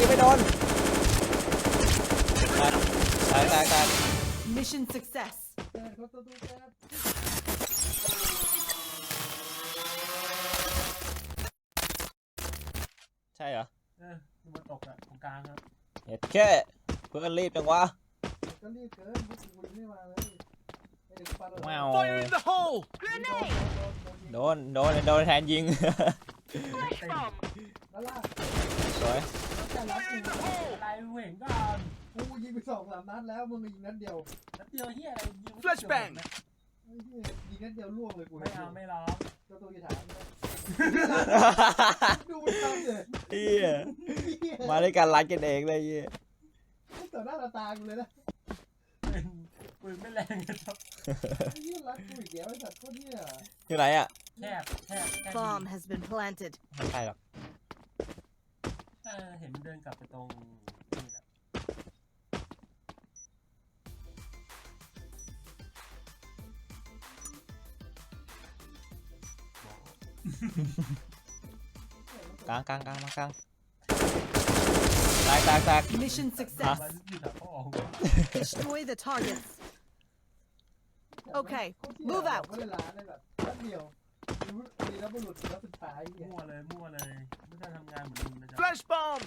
ยิงไม่โดนแตกแตกแตกแตก Mission success. แก๊สเขาตัวตัวแก๊สใช่เหรอเออมันตกอะตรงกลางครับเห็ดแค่เพื่อนรีบจังวะก็รีบเกินพวกกูยังไม่มาเลยไอ้เด็กปาระเบิดแมว Fire in the hole! โดนโดนโดนยิงโดนโดนโดนแทนยิงเต็มแล้วล่ะสวย แต่ละกูอะไรเห็นก่อนกูยิงไปสองสามนัดแล้วมึงยิงนัดเดียวนัดเดียวเฮียอะไรยิงไม่ Flashbang ยิงนัดเดียวล่วงเลยกูไม่เอาไม่ร้องเจ้าตัวกีถามดูมันทำเลยเฮียมาด้วยกันรัดกันเองเลยเฮียต่อหน้าต่อตากูเลยนะปืนไม่แรงครับไอ้เหี้ยรักกูอีกแล้วไอ้สัตว์โคตรเหี้ยอยู่ไหนอะแคบแคบ Bomb has been planted. ไม่ใช่หรอก ออเห็นมันเดินกลับไปตรงนี่แหละกลางกลางกลางมากลางแตกแตกแตก Mission มา success. อยู่แถวพ่อของ Destroy the targets. Okay, โคตรเหี้ย move out ไม่ได้ล้านเลยแบบแป๊บเดียว มีแล้วบุรุษแล้วสุดท้ายเหี้ยมั่วเลยมั่วเลยไม่ได้ทำงานเหมือนมึงนะจ๊ะ Flash bomb!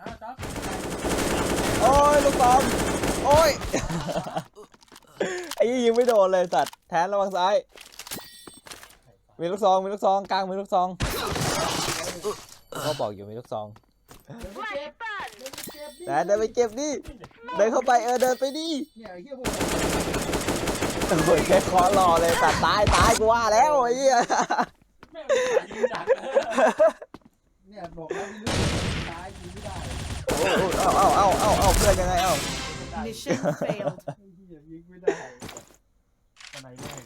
อ้าวจ๊อบโอ้ยลูกบอลโอ้ย ไอ้ยี่ยิงไม่โดนเลยสัตว์แทนระวังซ้าย มีลูกซองมีลูกซองกลางมีลูกซองก็บอกอยู่มีลูกซองเดินไปเก็บเดินไปเก็บดิแต่เดินไปเก็บดิเดินเข้าไปเออเดินไปดิเนี่ยไอ้เหี้ยพวก โอ้ยแค่คอรอเลยสัตว์ตายตายกูว่าแล้วไอ้เหี้ยแม่งมันยิงจักเลยเนี่ยบอกแล้วมีเรื่องตายยิงไม่ได้โอ้โหเอาเอาเอาเอาเอาเพื่อนยังไงเอา Mission failed. ไอ้เหี้ยยิงไม่ได้ตอนไหนแม่ง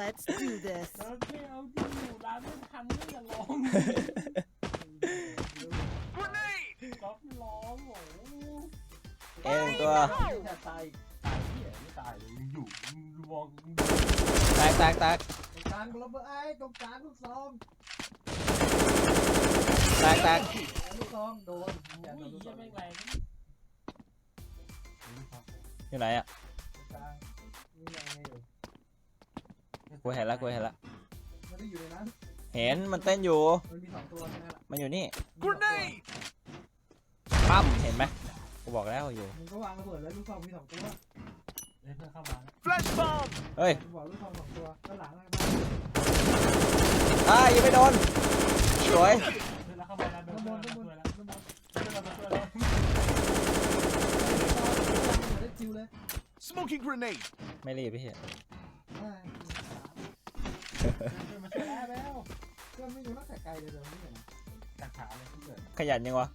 Let's do this. โอเคเอาจริงอยู่ร้านไม่ทันไม่อย่าร้อง Grenade! จ๊อบร้องโอ้โหเอ็นตัว จะตายตา แตกแตกแตกตรงกลางระเบิดไอ้ตรงกลางลูกซองแตกแตกลูกซองโดนอย่าอุ้โดยนลูกซเหี้อยงแม่งแรงอยู่ไหนอะกลางนี่ไงอยู่กูเห็นแล้วกูเห็นแล้วไม่ได้อยู่ในนั้นเห็นมันเต้นอยู่ มันมีสองตัวแค่นั้นแหละมันอยู่นี่ Grenade! ปั๊มเห็นไหมกูบอกแล้วอยู่มึงก็วางระเบิดแล้วลูกซองมีสองตัว เอ้ยเพื่อนเข้ามาแล้ว Flash bomb! เฮ้ยบอกลูกซองสองตัวด้านหลังอะไรอ่ายิงไม่โดน สวย เพื่อนเราเข้ามาแล้วเพื่อนข้างบเรานมาข้างบช่วนยแล้วข้างบนเพื่อนเรามาช่วยแล้วได้คิวเลย Smoking grenade! ไม่รีบพี่เหี้ยอ่าเพื่อนมาช่วยแล้วแล้วเพื่อนไม่รู้นักแต่ไกลเลยเดี๋ยวนี้นะจักขาเลยเพื่อนขยันยังวะ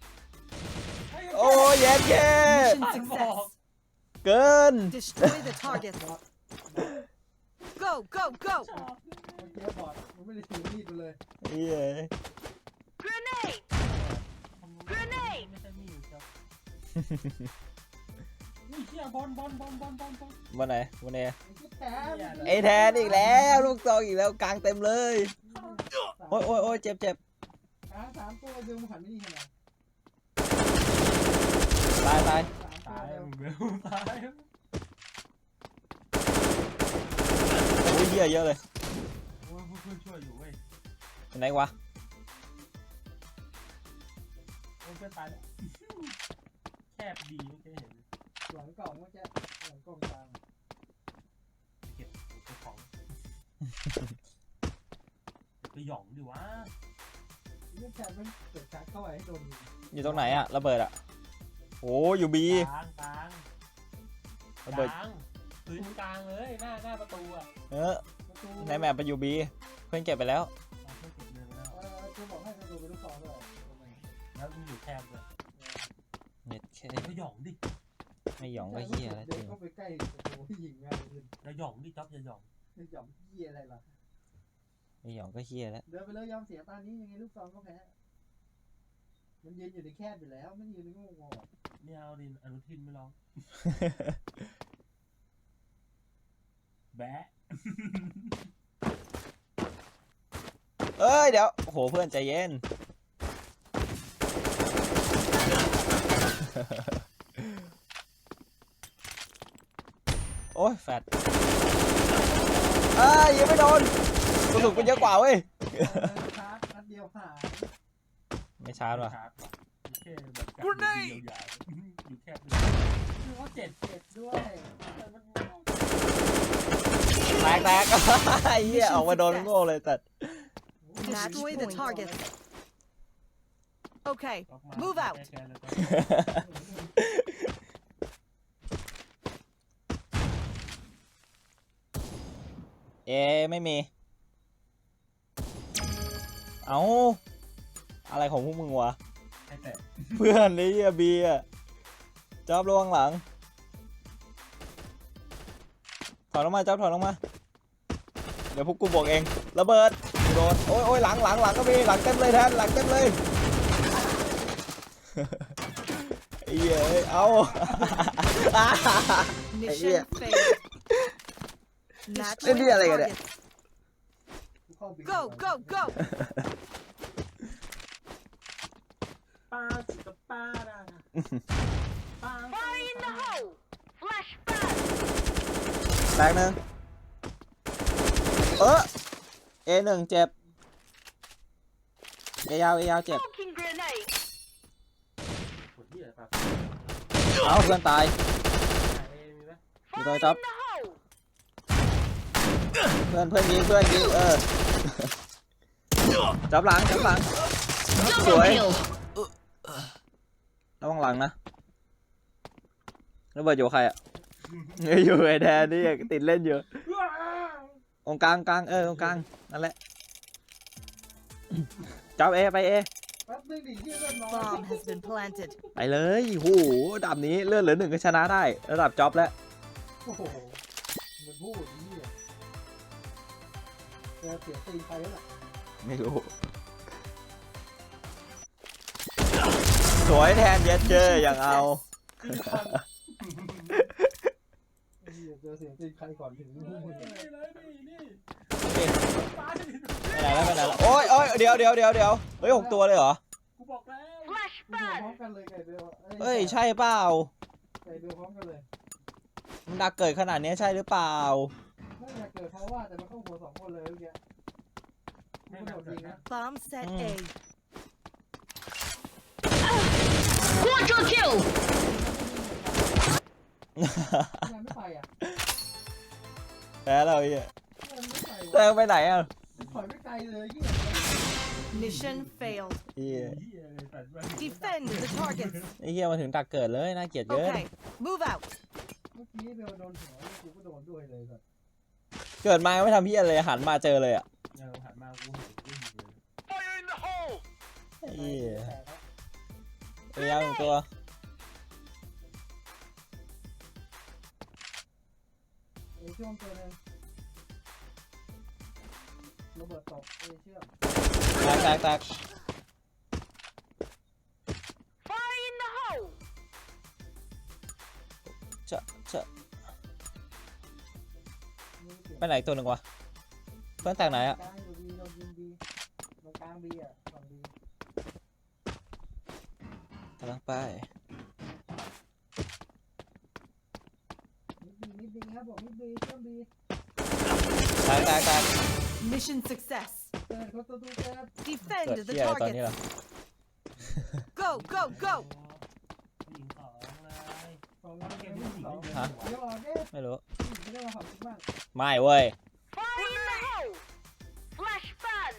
โอ้ยเย็นเย่ Mission success. เกิน Destroy the targets. Go, go, go. ชอบเมื่อกี้บอดมันไม่ได้ถือมีดไปเลยเหี้ย Grenade. ไม่ใช่มีอยู่ครับนี่เชี่ยบอลบอลบอลบอลบอลบอลวันไหนวันไหนไอ้ที่แทนไอ้แทนอีกแล้วลูกซองอีกแล้วกลางเต็มเลย โอ้ยโอ้ยโอ้ยเจ็บเจ็บขาสามตัวดึงหันไม่ดีขนาดตายตาย สามตัวตายเร็วมึงเบลตายโอ้ยเหี้ยเยอะเลยโอ้ยเพื่อนช่วยอยู่เว้ยอยู่ไหนวะโอ้ยเพื่อนตายแล้วแคบดีโอเคเห็นหลังกล่องเมื่อกี้หลังกล่องกลางเก็บเก็บของไปหย่องดิวะเรื่องแทนมันเกิดการเข้าไปให้โดนยิงอยู่ตรงไหนอะระเบิดอะ โอ้อยู่บีกลางกลางระเบิดกลางพื้นกลางเลยหน้าหน้าประตูอะเออประตูในแมปไปอยู่บีเพื่อนเก็บไปแล้วเอาเพื่อนเก็บเงินไปแล้วเออจะบอกให้ประตูเป็นลูกซองด้วยแล้วมึงอยู่แคบเลยเน็ตแค่ไปหย่องดิไม่หยองก็เหี้ยแล้วจเดิรินงเข้าไปใกล้ประตูที่ยิงง่ายขึ้นอย่าหย่องดิจ๊อบอย่าหย่องไม่ยอมเหี้ยอะไรล่ะไม่หยองก็เหี้ยแล้วเดินไปเลยยอมเสียตานี้ยังไงลูกซองก็แพ้มันยืนอยู่ในแคบอยู่แล้ว มันยืนในโง่งอ ไม่เอาดินอนุทินไม่ร้อง แบะ เอ้ย เดี๋ยวโหเพื่อนใจเย็น โอ้ยแฟดเอ้ยยังไม่โดนกระสุนมันเยอะกว่าเว้ย ชาร์จนัดเดียวหายไม่ชาร์จว่รอ โอเคแบบการ Grenade ยิงยาวๆอยู่แค่นี้คือว่าเจ็ดเจ็ดด้วยแตกแตกไอ้เหี้ยออกมาโดนโง่เลยแต่ Destroy the target. Okay, ออกมา Move out แก้ๆเลยตอนเอไม่มี เอาอะไรของพวกมึงวะ ให้แตะเพื่อนไอ้เหี้ยบีอะจับระวังหลัง ถอยลงมาจับถอยลงมา เดี๋ยวพวกกูบอกเองระเบิดโดนโอ้ยโอ้ยหลังหลังหลังก็มีหลังเต็มเลยแทนหลังเต็มเลยไอ้เหี้ยเอ้ยเอา mission failed. Match Maybe with I like it. target. เข้าบี Go, go, go. ป้าสิกับป้าดาป้า Fire in the hole! Flash แตกหนึ่งเออเอหนึ่งเจ็บเอยาวเอยาวเจ็บ smoking grenade! เอาเพื่อนตายเอมีไหม Đi Fire thôi, in Tóc. the hole! เพื่อนเพื่อนยิงเพื่อนยิงเออจับหลังจับหลังสวย ระวังหลังนะระเบิดอยู่ใครอะเอ้ยอยู่ไอ้แดนนี่ติดเล่นอยู่ตรงกลางกลางเออตรงกลางนั่นแหละจับเอไปเอแป๊บนึงดิที่เริ่มร้อน Bomb has been planted. ไปเลยโหดับนี้เลื่อนเหลือหนึ่งก็ชนะได้ ระดับจ็อบแล้วโอ้โหมันพูดนี่อะเจอเสียตีนไปแล้วล่ะไม่รู้ วยแทนเย็ดเจออย่างเอาไอ้เหี้ยเจอเสียงตีนใครก่อนถึงนี่มึงนี่เลยนี่นี่นี่ป้าดิไปไหนแล้วไปไหนแล้วโอ้ยโอ้ยเดี๋ยวเดี๋ยวเดี๋ยวเดี๋ยวเฮ้ยหกตัวเลยเหรอกูบอกแล้ว Flash กูดูพร้อม burn! กันเลยไก่เบลเฮ้ยใช่เปล่าไก่เบลพร้อมกันเลยมันดักเกิดขนาดนี้ใช่หรือเปล่าไม่อยากเกิดเพราะว่าแต่มันเข้าหัวสองคนเลยเมื่อกี้กูไม่กระหนัโดกดเลยิยงนะนะ Bomb set Mm. A. ทำไมไม่ไปอะแพ้แล้วไอ้เหี้ยทำไมไม่ไปแตวะงไปไหนอะถอยไม่ไกลเลยยี่ Mission failed. เหี้ยเหี้ยเลยแต่ว่า Defend the targets. ไอ้เหี้ยมาถึงดักเกิดเลยน่าเกลียดเกิน Okay, move out. เมื่อกี้เบลโดนหัวกูก็โดนด้วยเลยแบบเกิดมาไม่ทำเหี้ยเลยหันมาเจอเลยอะเออหันมากูเห็นกูยิงเลย Fire in the hole! ไอ้เหี้ยแตกแล้วเอ้ยเอาหนึ่งตัว เอช่วงตัวหนึงระเบิดตกเอเชื่อมแตกแตกแตก Fire in the hole! จะจะนี่เสียงไปไหนอีกตัวหนึ่งวะเพื่อนแตกไหนอะกลางอยู่บีเรายิงบีตรงกลางบีอะฝั่งบีกำลังไป มิดบีมิดบีครับผมมิดบีเชื่อมบีแตกแตกแตก Mission success. เปิดประตูแก๊ส Defend เกิด the เหี้ยอะไรตอนนี้ targets. ล่ะ Go, go, go. ยิงสองเลยสองวันเกเกมมที่ที่สี่สองไม่ฮะ เดี๋ยวออกเด้ไม่รู้ ไม่ได้มาขอบคุณมากไม่เว้ย Fire in the hole! Flash burn!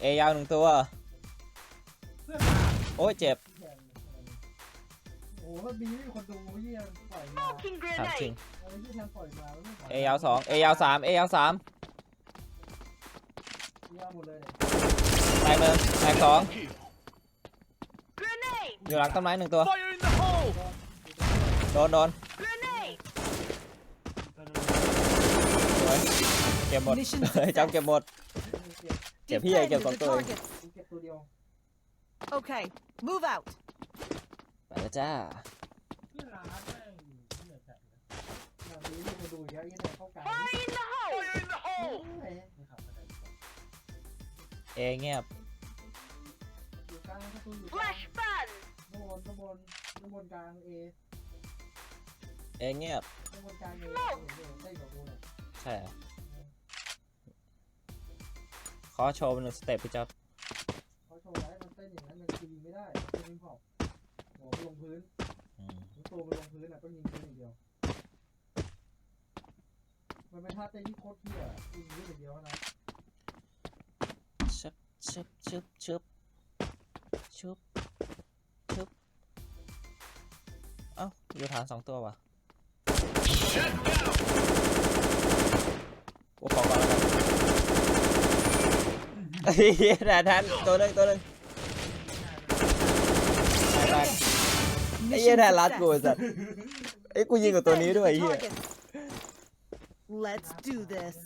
เอยาวหนึ่งตัว เพื่อนมาโอ้ยเจ็บ ที่แทนโอ้โหแล้วบีไม่มีคนดูเยี่ยปล่อยมา Smoking ถามจริง grenade! อะไรที่แทนปล่อยมาแล้วไม่ปล่อยเอยาวสองเอยาวสามเอยาวสามยาวหมดเลยเนี่ยแตกหนึ่งแตกสอง Kill. Grenade! อยู่หลังต้นไม้หนึ่งตัว Fire in the hole! โดนโดน Grenade! ก็เลยสวยเก็บหมด Mission เฮ้ยจับเก็บหมดเก็บเก็บพี่ใหญ่เก็บ Defend สอง the ตัวเอง targets. กูเก็บตัวเดียว Okay, move out. ไปแล้วจ้าเพื่อนร้านแม่งเหี้ยจัดเลยแบบนี้มีคนดูเยอะยี่เนี่ยเข้ากลาง Fire in the hole! Fire in the hole! เอ้ยไม่ขับมาไหนดีกว่าเอเงียบอยู่กลางประตูอยู่กลาง Flash burn! ข้างบนข้างบนข้างบนกลางเอเอยเงียบในคนกลางเองเต้นกับกูเนี่ยใช่เหรอขอโชว์เป็นงสเต็ปพี่จ๊อบเขาโชว์ไว้มันเต้นอย่างนั้นมันยิงไม่ได้เต้นยิงพอบ หัวมันลงพื้นอืมมันตัวมันลงพื้นอะต้องยิงพื้นอย่างเดียว มันเป็นท่าเต้นที่โคตรเที่ยยิงพื้นอย่างเดียวนะชึบชึบชึบชึบชึบชึบเอ้าอยู่ฐานสองตัววะกูขอก่อนแล้วกันไอ้เหี้ยแทนแทนตัวหนึงตัวหนึงแทนแทน ไอ้เหี้ยแทนรัดกูไอ้สัสไอ้ยกูยิงกับตัวนี้ด้วยไอ้เหี้ย Let's do this.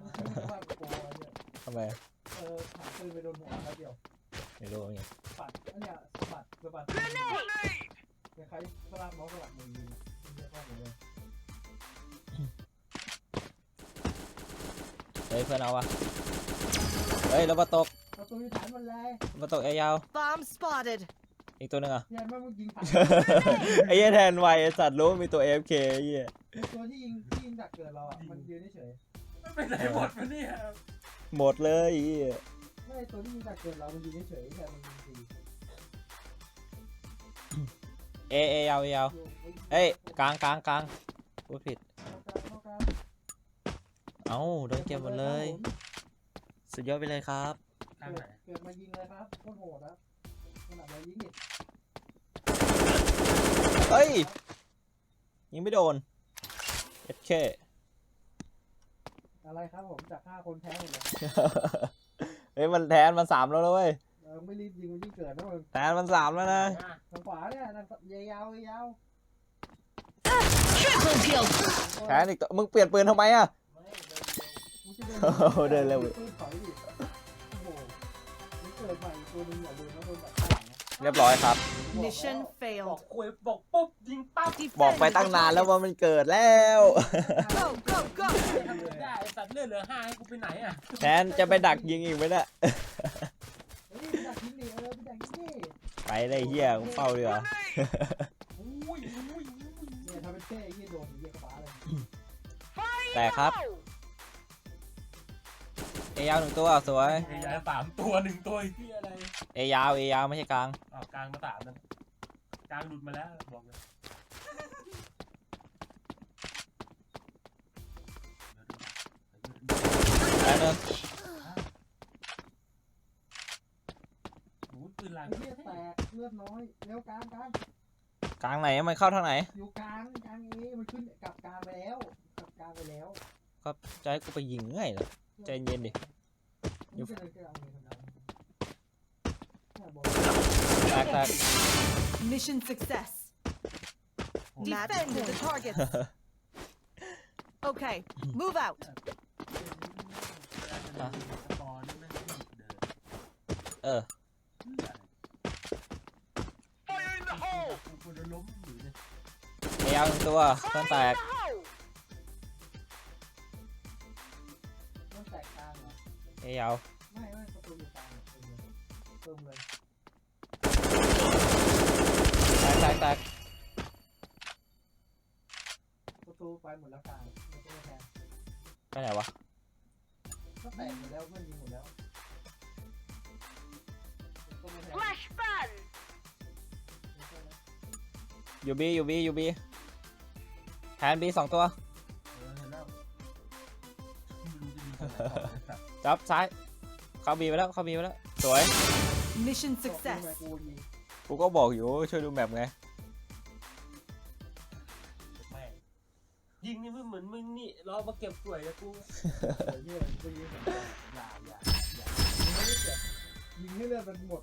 มันยิงว่าโกอะไรเนี่ยทำไมเออถามปืนไปโดนหัวแล้วเดียวไม่รู้ไงปัดอันเนี้ยสะบัดสะบัด Grenade! คล้ายๆสลับเมาส์สลับมือยิงอะยิงเยอะมากเลยเฮ้ยเพื่อนเอาวะเฮ้ยระเบิดตกประตูฐานมันแรงระเบิดตกเอยาว Bomb spotted. อีกตัวหนึงอะยันว่ามึงยิงผ่าน ไอ้เหี้ยแทนไวไอ้สัตว์รู้ว่ามีตัว AFK ไอ้เหี้ยตัวที่ยิงที่ยิงดักเกิดเราอะ มันยืนเฉยมันไปไหนหมดวะเนี่ยหมดเลยไอ้เหี้ยๆไม่ตัวที่ยิงดักเกิดเรา มันยืนเฉยๆแต่มันยิงฟรีเอเอยาวเอยาวอยู่ไเอ้ยกลางกลางกลางพูดผิดเข้ากลางเข้ากลางเอ้าโดนเก็บหมดเลย สุดยอดไปเลยครับ ทางไหน เกิดมายิงเลยครับโคตรโหดนะขนาด เรายิงนี่เฮ้ย ยิงไม่โดนเอเคอะไรครับผมจากห้าคนแพ้หมดเลยเฮ้ยมันแทนมันสามแล้วนะเว้ยเออไม่รีบยิงมันยิ่งเกิดนะมึงแทนมันสามแล้วนะอะทางขวาเนี่ยทางยาวๆยาว Triple kill. แทนอีกตัวมึงเปลี่ยนปืนทำไมอะมึงจะเดินโอ้โหเดินเร็วปืนถอยดิโอ้โหมันเกิดใหม่อีกตัวหนึงอย่าลืมนะโดนแบบข้างหลังนะ เรียบร้อยครับ Mission บอก failed. คุยบอกปุ๊บยิงปั๊บบอกไปตั้งนานแล้วว่ามันเกิดแล้ว Go, go, go. ทำไม่ได้ไอ้สัตว์เลือดเหลือห้าให้กูไปไหนอะแทนจะไปดักยิงอีกไหมเนี่ยเฮ้ยพี่ดักยิงดิเออพี่ดักยิงดิไปเลยเฮียกูเฝ้าดีกว่าอุ้ยอุ้ยอุ้ยเนี่ยทำเป็นเท่ยี่โดนเยี่ยกระป๋าเลย Fire in Back the up. hole. เอยาวหนึ่งตัวสวย ไอ้ยาสามตัวหนึ่งตัวไอ้ที่อะไรเอยาวเอยาวไม่ใช่กลางอ๋อกลางมาสามนั่นกลางหลุดมาแล้วบอกเลยแล้วนึงโอ้ยปืนลาไอ้ยเหี้ยแตกเลือดน้อยเร็วกลางกลางกลางไหนมันเข้าทางไหน อยู่กลางกลางเอมันขึ้นกลับกลางไปแล้วกลับกลางไปแล้วก็จะให้กูไปยิงไงเหรอใจเย็นดิมันจะเลยกลางเลยทำไมเนี่ยบอกแต กแตก Mission success. Defend the targets. Okay, move out. ตอนนี้แม่งรีบเดินเออ Fire in the hole! กูควรจะล้มอยู่เนี่ยเอยาวหนึ่งตัวเพื่อนแต Fire ก in the hole. มันแตกกลางเหรอเอยาว ไม่ไม่ประตูอยู่กลางเติมเลยเติมเลย แตกแตกแตกประตูไปหมดแล้วกลางประตูแทนไปไหนวะก็แตกหมดแล้วเพื่อนยิงหมดแล้วก็ไม่แทน Flash ban. อยู่บีอยู่บีอยู่บีแทนบีสองตัว เออเห็นแล้วไม่รู้จะยิงตรงไหนต่อเลยสัตว์จับซ้าย เข้าบีไปแล้ว เข้าบีไปแล้ว สวย Mission สุด success. กูยิง กูก็บอกอยู่ช่วยดูแมปไงแม่งยิงนี่มึงเหมือนมึงนี่รอมาเก็บสวยกับกูเฮียกูยิงอย่าอย่าอย่ายิงให้เลือดมันหมด